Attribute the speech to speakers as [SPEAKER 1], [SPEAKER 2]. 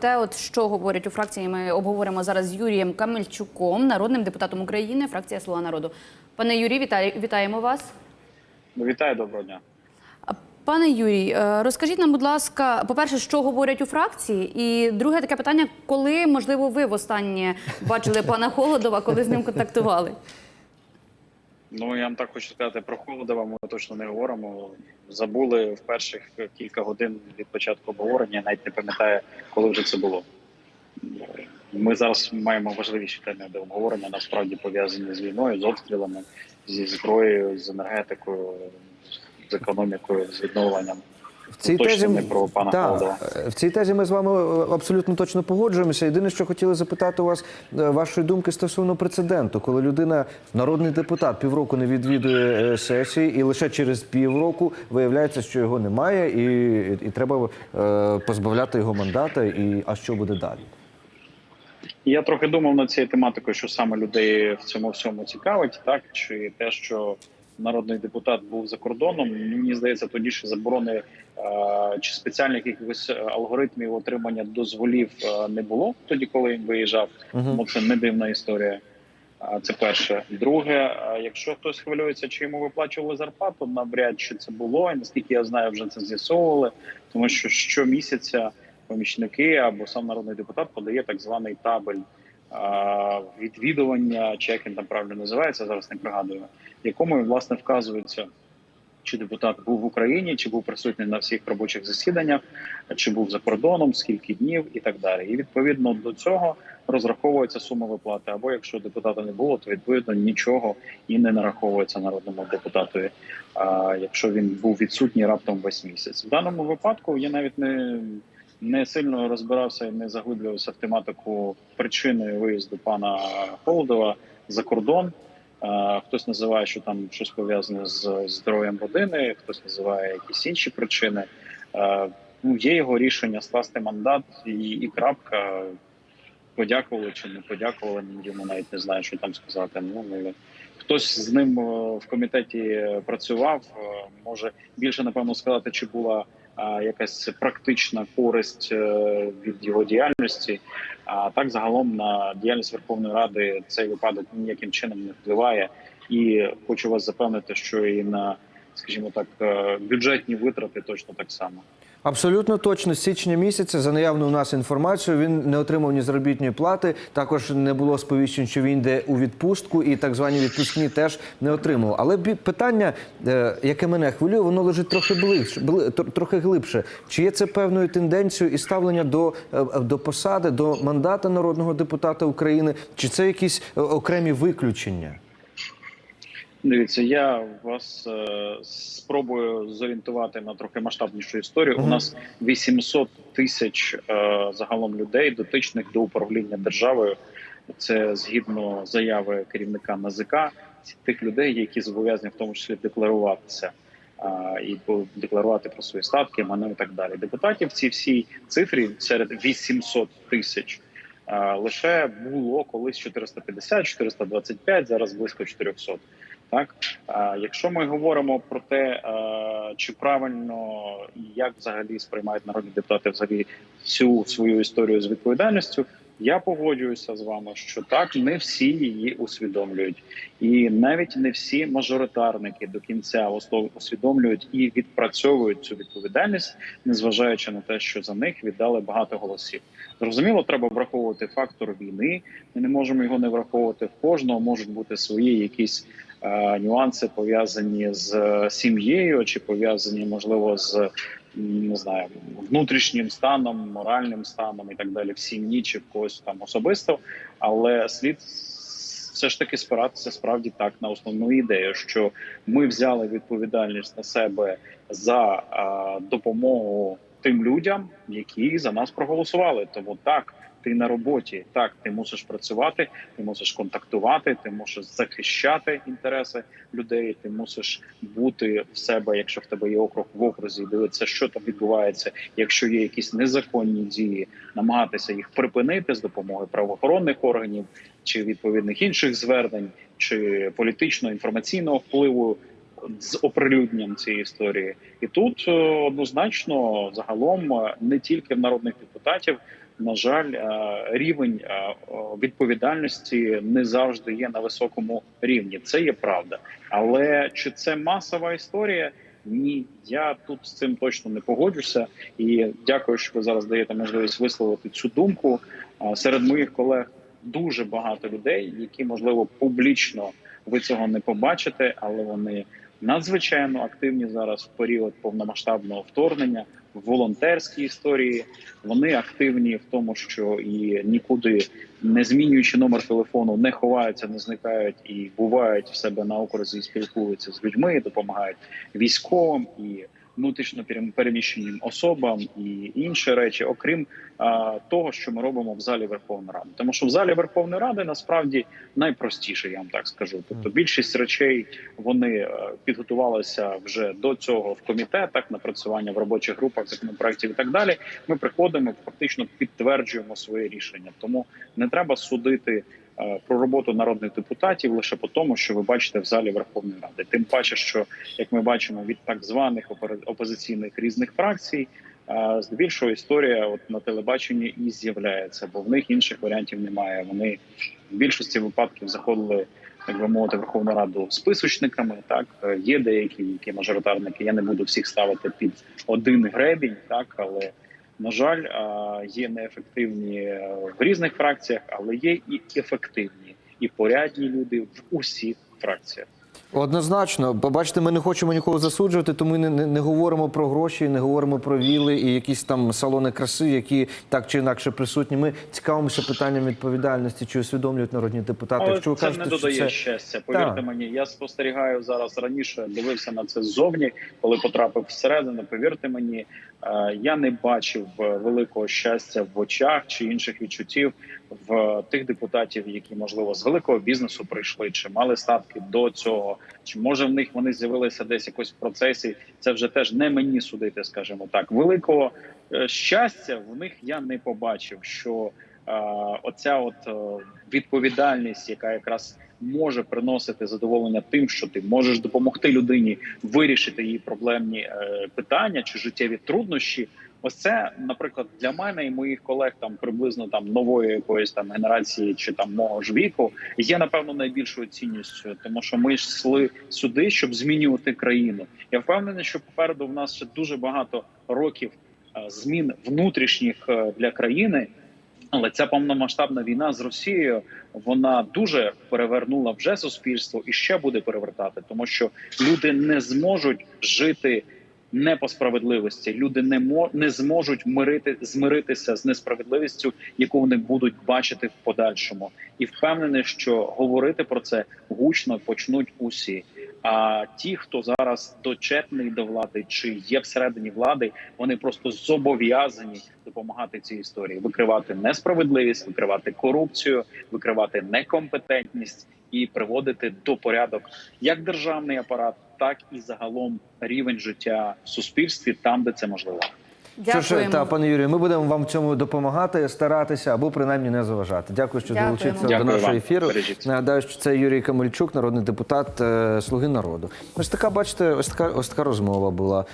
[SPEAKER 1] Те, от що говорять у фракції, ми обговоримо зараз з Юрієм Камельчуком, народним депутатом України, фракція Слуга народу. Пане Юрій, вітаю, вітаємо вас.
[SPEAKER 2] Ну, Вітаю, доброго дня.
[SPEAKER 1] Пане Юрій, е, розкажіть нам, будь ласка, по-перше, що говорять у фракції, і друге таке питання: коли можливо ви востаннє бачили пана Холодова, коли з ним контактували?
[SPEAKER 2] Ну я вам так хочу сказати про Холодова. Ми точно не говоримо. Забули в перших кілька годин від початку обговорення. Навіть не пам'ятаю, коли вже це було. Ми зараз маємо важливіші теми до обговорення, насправді пов'язані з війною, з обстрілами, зі зброєю, з енергетикою, з економікою, з відновленням.
[SPEAKER 3] В цій
[SPEAKER 2] Точно
[SPEAKER 3] тезі
[SPEAKER 2] не про пана
[SPEAKER 3] Та, в цій тезі ми з вами е, абсолютно точно погоджуємося. Єдине, що хотіли запитати у вас е, вашої думки стосовно прецеденту, коли людина, народний депутат, півроку не відвідує е, сесії, і лише через півроку виявляється, що його немає, і, і треба е, позбавляти його мандата. І а що буде далі?
[SPEAKER 2] Я трохи думав над цією тематикою, що саме людей в цьому всьому цікавить, так чи те, що народний депутат був за кордоном. Мені здається, тоді ще заборони е, чи спеціальних якихось алгоритмів отримання дозволів е, не було тоді, коли він виїжджав. Тому це не дивна історія. Це перше. Друге, якщо хтось хвилюється, чи йому виплачували зарплату, навряд чи це було. І наскільки я знаю, вже це з'ясовували, тому що щомісяця помічники або сам народний депутат подає так званий табель відвідування, чи як він там правильно називається, зараз не пригадую, якому власне вказується. Чи депутат був в Україні, чи був присутній на всіх робочих засіданнях, чи був за кордоном, скільки днів і так далі. І відповідно до цього розраховується сума виплати. Або якщо депутата не було, то відповідно нічого і не нараховується народному депутатові. Якщо він був відсутній раптом весь місяць, в даному випадку я навіть не не сильно розбирався і не заглиблювався в тематику причини виїзду пана Холодова за кордон. Е, Хтось називає, що там щось пов'язане з здоров'ям родини, хтось називає якісь інші причини. Е, Ну, є його рішення скласти мандат і, і крапка. Подякували чи не подякували. Йому навіть не знаю, що там сказати. Ну але хтось з ним е, в комітеті працював. е, Може більше напевно сказати, чи була е, якась практична користь е, від його діяльності. А так загалом на діяльність Верховної Ради цей випадок ніяким чином не впливає. І хочу вас запевнити, що і на, скажімо так, е, бюджетні витрати точно так само.
[SPEAKER 3] Абсолютно точно з січня місяця за наявною у нас інформацією він не отримав ні заробітної плати. Також не було сповіщень, що він йде у відпустку, і так звані відпускні теж не отримав. Але питання, е, яке мене хвилює, воно лежить трохи ближче, трохи глибше. Чи є це певною тенденцією і ставлення до, е, до посади, до мандата народного депутата України? Чи це якісь е, окремі виключення?
[SPEAKER 2] Дивіться, я вас е, спробую зорієнтувати на трохи масштабнішу історію. У нас 800 тисяч е, загалом людей, дотичних до управління державою. Це згідно заяви керівника НАЗК, тих людей, які зобов'язані в тому числі декларуватися а, і декларувати про свої статки, майно і так далі. Депутатів ці всі цифрі серед 800 тисяч. Лише було колись 450, 425, зараз близько 400. Так, а якщо ми говоримо про те, чи правильно і як взагалі сприймають народні депутати взагалі всю свою історію з відповідальністю, я погоджуюся з вами, що так не всі її усвідомлюють, і навіть не всі мажоритарники до кінця усвідомлюють і відпрацьовують цю відповідальність, незважаючи на те, що за них віддали багато голосів. Зрозуміло, треба враховувати фактор війни. Ми не можемо його не враховувати. В кожного можуть бути свої якісь е, нюанси пов'язані з е, сім'єю, чи пов'язані можливо з не знаю внутрішнім станом, моральним станом і так далі в сім'ї чи в когось там особисто. Але слід все ж таки спиратися справді так на основну ідею, що ми взяли відповідальність на себе за е, допомогу тим людям, які за нас проголосували. Тому так. Ти на роботі, так ти мусиш працювати, ти мусиш контактувати, ти мусиш захищати інтереси людей. Ти мусиш бути в себе, якщо в тебе є округ в окрузі, дивитися, що там відбувається. Якщо є якісь незаконні дії, намагатися їх припинити з допомогою правоохоронних органів чи відповідних інших звернень, чи політично інформаційного впливу з оприлюдненням цієї історії. І тут е, однозначно загалом е, не тільки в народних депутатів на жаль, е, рівень е, відповідальності не завжди є на високому рівні. Це є правда. Але чи це масова історія? Ні, я тут з цим точно не погоджуся. І дякую, що ви зараз даєте можливість висловити цю думку. Серед моїх колег дуже багато людей, які можливо публічно ви цього не побачите, але вони надзвичайно активні зараз в період повномасштабного вторгнення в волонтерській історії. Вони активні в тому, що і нікуди не змінюючи номер телефону, не ховаються, не зникають і бувають в себе на окрузі, спілкуються з людьми, допомагають військовим і внутрішньо переміщеним особам і інші речі, окрім а, того, що ми робимо в залі Верховної Ради. Тому що в залі Верховної Ради насправді найпростіше, я вам так скажу. Тобто більшість речей вони е, підготувалися вже до цього в комітетах, напрацювання в робочих групах законопроектів і так далі. Ми приходимо, фактично підтверджуємо своє рішення. Тому не треба судити про роботу народних депутатів лише по тому, що ви бачите в залі Верховної Ради. Тим паче, що як ми бачимо від так званих опозиційних різних фракцій. е, Здебільшого історія от на телебаченні і з'являється, бо в них інших варіантів немає. Вони в більшості випадків заходили, як би мовити, Верховну Раду списочниками. Так Е, є деякі, які мажоритарники. Я не буду всіх ставити під один гребінь, так але на жаль, є неефективні е, в різних фракціях, але є і ефективні, і порядні люди в усіх фракціях.
[SPEAKER 3] Однозначно, побачите, ми не хочемо нікого засуджувати, тому не, не, не говоримо про гроші, не говоримо про віли і якісь там салони краси, які так чи інакше присутні. Ми цікавимося питанням відповідальності, чи усвідомлюють народні депутати.
[SPEAKER 2] Але
[SPEAKER 3] Якщо ви
[SPEAKER 2] це
[SPEAKER 3] кажете,
[SPEAKER 2] не додає
[SPEAKER 3] що це
[SPEAKER 2] щастя. Повірте
[SPEAKER 3] Так.
[SPEAKER 2] мені, я спостерігаю зараз раніше. Дивився на це ззовні, коли потрапив всередину. Повірте мені, е, я не бачив е, великого щастя в очах чи інших відчуттів в тих депутатів, які можливо з великого бізнесу прийшли, чи мали статки до цього, чи може в них вони з'явилися десь якось в процесі. Це вже теж не мені судити, скажімо так. Великого е, щастя в них я не побачив. Що е, оця от е, відповідальність, яка якраз може приносити задоволення тим, що ти можеш допомогти людині вирішити її проблемні питання чи життєві труднощі. Ось це, наприклад, для мене і моїх колег там приблизно там нової якоїсь там генерації чи там мого ж віку є напевно найбільшою цінністю, тому що ми йшли сюди, щоб змінювати країну. Я впевнений, що попереду в нас ще дуже багато років е, змін внутрішніх е, для країни. Але ця повномасштабна війна з Росією вона дуже перевернула вже суспільство і ще буде перевертати, тому що люди не зможуть жити не по справедливості. Люди не мо не зможуть мирити змиритися з несправедливістю, яку вони будуть бачити в подальшому, і впевнений, що говорити про це гучно почнуть усі. А ті, хто зараз дочетний до влади чи є всередині влади, вони просто зобов'язані допомагати цій історії, викривати несправедливість, викривати корупцію, викривати некомпетентність і приводити до порядок як державний апарат, так і загалом рівень життя в суспільстві, там де це можливо.
[SPEAKER 3] Що ж, та пане Юрію, ми будемо вам в цьому допомагати, старатися або принаймні не заважати. Дякую, що
[SPEAKER 1] Дякуємо.
[SPEAKER 3] долучилися до нашого
[SPEAKER 2] вам.
[SPEAKER 3] ефіру.
[SPEAKER 2] Бережіть.
[SPEAKER 3] Нагадаю, що це Юрій Камельчук, народний депутат е, Слуги народу. Ось така, бачите, ось така ось така розмова була.